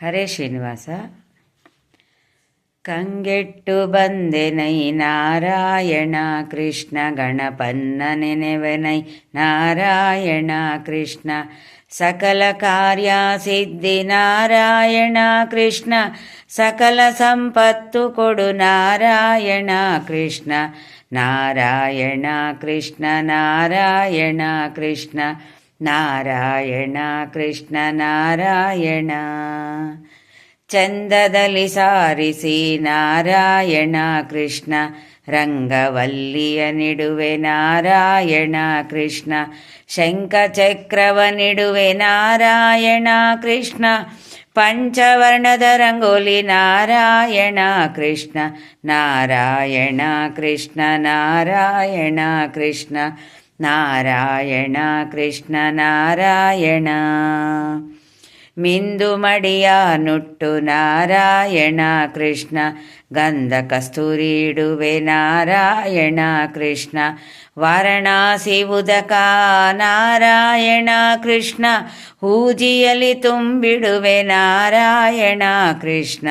ಹರೇ ಶ್ರೀನಿವಾಸ ಕಂಗೆಟ್ಟು ಬಂದೆನೈ ನಾರಾಯಣ ಕೃಷ್ಣ ಗಣಪನ್ನ ನೆನೆವೆನೈ ನಾರಾಯಣ ಕೃಷ್ಣ ಸಕಲ ಕಾರ್ಯ ಸಿದ್ಧಿ ನಾರಾಯಣ ಕೃಷ್ಣ ಸಕಲ ಸಂಪತ್ತು ಕೊಡು ನಾರಾಯಣ ಕೃಷ್ಣ ನಾರಾಯಣ ಕೃಷ್ಣ ನಾರಾಯಣ ಕೃಷ್ಣ ನಾರಾಯಣ, ಕೃಷ್ಣ ನಾರಾಯಣ. ಚಂದದಲ್ಲಿ ಸಾರಿಸಿ, ನಾರಾಯಣ, ಕೃಷ್ಣ ರಂಗವಲ್ಲಿಯ ನಿಡುವೆ, ನಾರಾಯಣ, ಕೃಷ್ಣ ಶಂಖಚಕ್ರವ ನಿಡುವೆ, ನಾರಾಯಣ, ಕೃಷ್ಣ ಪಂಚವರ್ಣದ ರಂಗೋಲಿ, ನಾರಾಯಣ, ಕೃಷ್ಣ ನಾರಾಯಣ ಕೃಷ್ಣ ನಾರಾಯಣ, ಕೃಷ್ಣ ನಾರಾಯಣ, ಕೃಷ್ಣ ನಾರಾಯಣ. ಮಿಂದು ಮಡಿಯ ನುಟ್ಟು ನಾರಾಯಣ, ಕೃಷ್ಣ ಗಂಧ ಕಸ್ತೂರಿಡುವೆ ನಾರಾಯಣ, ಕೃಷ್ಣ ವಾರಣಾಸಿ ಉದಕ ನಾರಾಯಣ, ಕೃಷ್ಣ ಹೂಜಿಯಲ್ಲಿ ತುಂಬಿಡುವೆ ನಾರಾಯಣ, ಕೃಷ್ಣ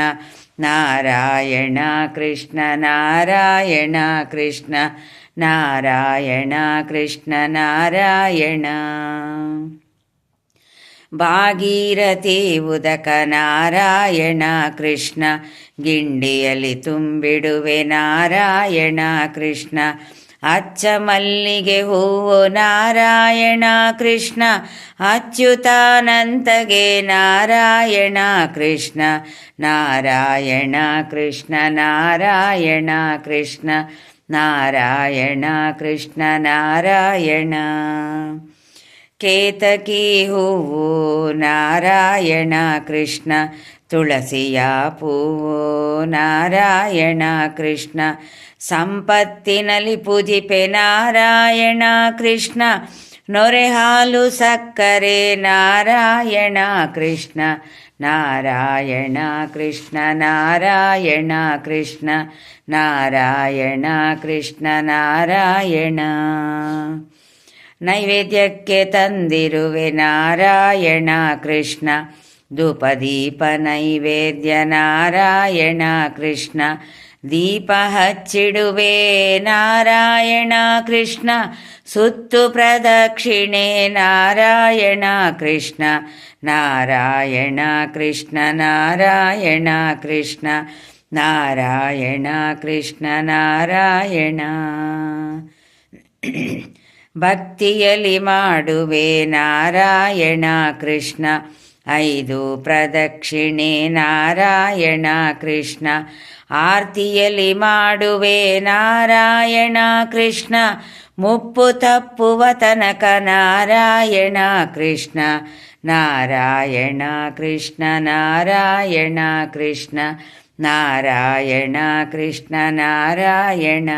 ನಾರಾಯಣ ಕೃಷ್ಣ ನಾರಾಯಣ, ಕೃಷ್ಣ ನಾರಾಯಣ, ಕೃಷ್ಣ ನಾರಾಯಣ. ಭಾಗೀರಥಿ, ಉದಕ ನಾರಾಯಣ, ಕೃಷ್ಣ ಗಿಂಡಿಯಲ್ಲಿ ತುಂಬಿಡುವೆ ನಾರಾಯಣ, ಕೃಷ್ಣ ಅಚ್ಚ ಮಲ್ಲಿಗೆ ಹೂವು ನಾರಾಯಣ, ಕೃಷ್ಣ ಅಚ್ಯುತಾನಂತಗೆ ನಾರಾಯಣ, ಕೃಷ್ಣ ನಾರಾಯಣ ಕೃಷ್ಣ ನಾರಾಯಣ, ಕೃಷ್ಣ ನಾರಾಯಣ, ಕೃಷ್ಣ ನಾರಾಯಣ. ಕೇತಕಿ ಹೂವು ನಾರಾಯಣ, ಕೃಷ್ಣ ತುಳಸಿಯ ಪೂವು. ನಾರಾಯಣ, ಕೃಷ್ಣ ಸಂಪತ್ತಿನಲ್ಲಿ ಪೂಜಿಪೆ ನಾರಾಯಣ, ಕೃಷ್ಣ ನೊರೆ ಹಾಲು ಸಕ್ಕರೆ ನಾರಾಯಣ ಕೃಷ್ಣ ನಾರಾಯಣ ಕೃಷ್ಣ ನಾರಾಯಣ ಕೃಷ್ಣ ನಾರಾಯಣ ಕೃಷ್ಣ ನಾರಾಯಣ ನೈವೇದ್ಯಕ್ಕೆ ತಂದಿರುವೆ ನಾರಾಯಣ ಕೃಷ್ಣ ಧೂಪದೀಪ ನೈವೇದ್ಯ ನಾರಾಯಣ ಕೃಷ್ಣ ದೀಪ ಹಚ್ಚಿಡುವೆ ನಾರಾಯಣ ಕೃಷ್ಣ, ಸುತ್ತು ಪ್ರದಕ್ಷಿಣೆ ನಾರಾಯಣ ಕೃಷ್ಣ ನಾರಾಯಣ ಕೃಷ್ಣ ನಾರಾಯಣ ಕೃಷ್ಣ ನಾರಾಯಣ ಕೃಷ್ಣ, ನಾರಾಯಣ. ಭಕ್ತಿಯಲ್ಲಿ ಮಾಡುವೆ ನಾರಾಯಣ ಕೃಷ್ಣ ಐದು ಪ್ರದಕ್ಷಿಣೆ ನಾರಾಯಣ ಕೃಷ್ಣ, ಆರ್ತಿಯಲ್ಲಿ ಮಾಡುವೆ ನಾರಾಯಣ ಕೃಷ್ಣ, ಮುಪ್ಪು ತಪ್ಪುವ ತನಕ ನಾರಾಯಣ ಕೃಷ್ಣ ನಾರಾಯಣ ಕೃಷ್ಣ ನಾರಾಯಣ ಕೃಷ್ಣ ನಾರಾಯಣ ಕೃಷ್ಣ, ನಾರಾಯಣ.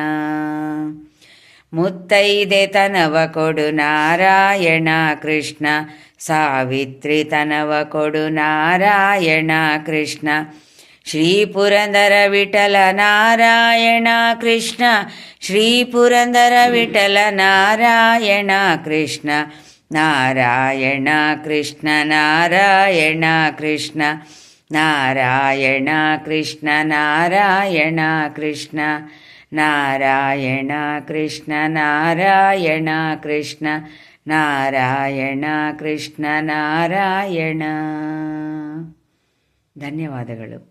ಮುತ್ತೈದೆ ತನವ ಕೊಡು ನಾರಾಯಣ ಕೃಷ್ಣ ಸಾವಿತ್ರಿ ತನವ ಕೊಡು ನಾರಾಯಣ ಕೃಷ್ಣ ಶ್ರೀ ಪುರಂದರ ವಿಠಲ ನಾರಾಯಣ ಕೃಷ್ಣ ಶ್ರೀ ಪುರಂದರ ವಿಠಲ ನಾರಾಯಣ ಕೃಷ್ಣ ನಾರಾಯಣ ಕೃಷ್ಣ ನಾರಾಯಣ ಕೃಷ್ಣ ನಾರಾಯಣ ಕೃಷ್ಣ ನಾರಾಯಣ ಕೃಷ್ಣ ನಾರಾಯಣ ಕೃಷ್ಣ ನಾರಾಯಣ ಕೃಷ್ಣ ನಾರಾಯಣ ಕೃಷ್ಣ ನಾರಾಯಣ. ಧನ್ಯವಾದಗಳು.